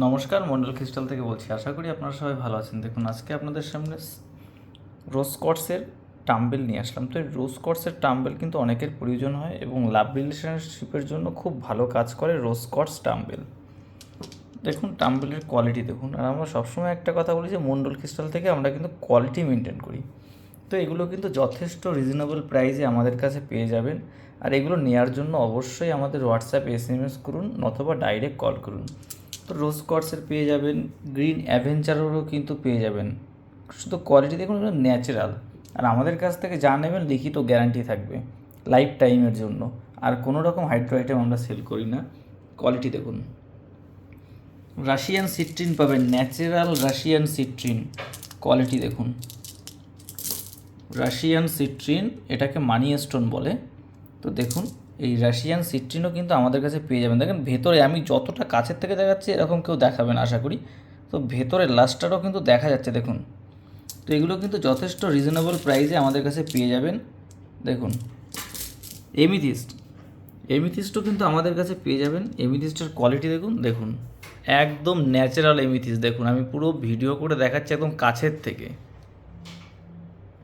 নমস্কার, মন্ডল ক্রিস্টাল থেকে বলছি। আশা করি আপনারা সবাই ভালো আছেন। দেখুন, আজকে আপনাদের সামনে রোজ কটসের টাম্বেল নিয়ে আসলাম। তো এই রোজ কটসের টাম্বেল কিন্তু অনেকের প্রয়োজন হয় এবং লাভ রিলেশনশিপের জন্য খুব ভালো কাজ করে রোজ কটস টাম্বেল দেখুন টাম্বেলের কোয়ালিটি দেখুন। আর আমরা সবসময় একটা কথা বলি যে, মন্ডল ক্রিস্টাল থেকে আমরা কিন্তু কোয়ালিটি মেনটেন করি। তো এগুলো কিন্তু যথেষ্ট রিজনেবল প্রাইসে আমাদের কাছে পেয়ে যাবেন। আর এগুলো নেওয়ার জন্য অবশ্যই আমাদের হোয়াটসঅ্যাপ এস এম এস করুন অথবা ডাইরেক্ট কল করুন। তো রোজ কটসের পেয়ে যাবেন গ্রিন অ্যাভেঞ্চারেরও কিন্তু পেয়ে যাবেন। শুধু কোয়ালিটি দেখুন এগুলো ন্যাচারাল আর আমাদের কাছ থেকে যা নেবেন, লিখিত গ্যারান্টি থাকবে লাইফ টাইমের জন্য। আর কোনো রকম হাইড্রো আইটেম আমরা সেল করি না। কোয়ালিটি দেখুন। রাশিয়ান সিট্রিন পাবেন ন্যাচারাল রাশিয়ান সিট্রিন কোয়ালিটি দেখুন। রাশিয়ান সিট্রিন এটাকে মানি স্টোন বলে। তো দেখুন এই রাশিয়ান সিট্রিনও কিন্তু আমাদের কাছে পেয়ে যাবেন। দেখেন, ভেতরে আমি যতটা কাছের থেকে দেখাচ্ছি, এরকম কেউ দেখাবেন আশা করি। তো ভেতরে লাস্টারও কিন্তু দেখা যাচ্ছে, দেখুন। তো এগুলো কিন্তু যথেষ্ট রিজনেবল প্রাইসে আমাদের কাছে পেয়ে যাবেন। দেখুন। এমিথিস্ট এমিথিস্টও কিন্তু আমাদের কাছে পেয়ে যাবেন। এমিথিস্টের কোয়ালিটি দেখুন দেখুন। একদম ন্যাচারাল এমিথিস্ট দেখুন। আমি পুরো ভিডিও করে দেখাচ্ছি একদম কাছের থেকে।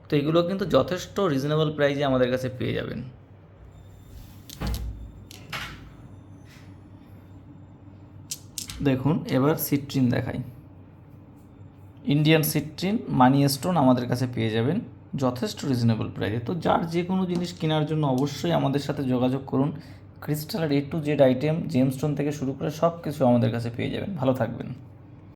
তো এগুলো কিন্তু যথেষ্ট রিজনেবল প্রাইসে আমাদের কাছে পেয়ে যাবেন। দেখুন, এবার সিট্রিন দেখাই। ইন্ডিয়ান সিট্রিন মানি স্টোন আমাদের কাছে পেয়ে যাবেন, যথেষ্ট রিজনেবল প্রাইসে তো যার যে কোনো জিনিস কেনার জন্য অবশ্যই আমাদের সাথে যোগাযোগ করুন। ক্রিস্টালের A to Z item gemstone থেকে শুরু করে সব কিছু আমাদের কাছে পেয়ে যাবেন। ভালো থাকবেন।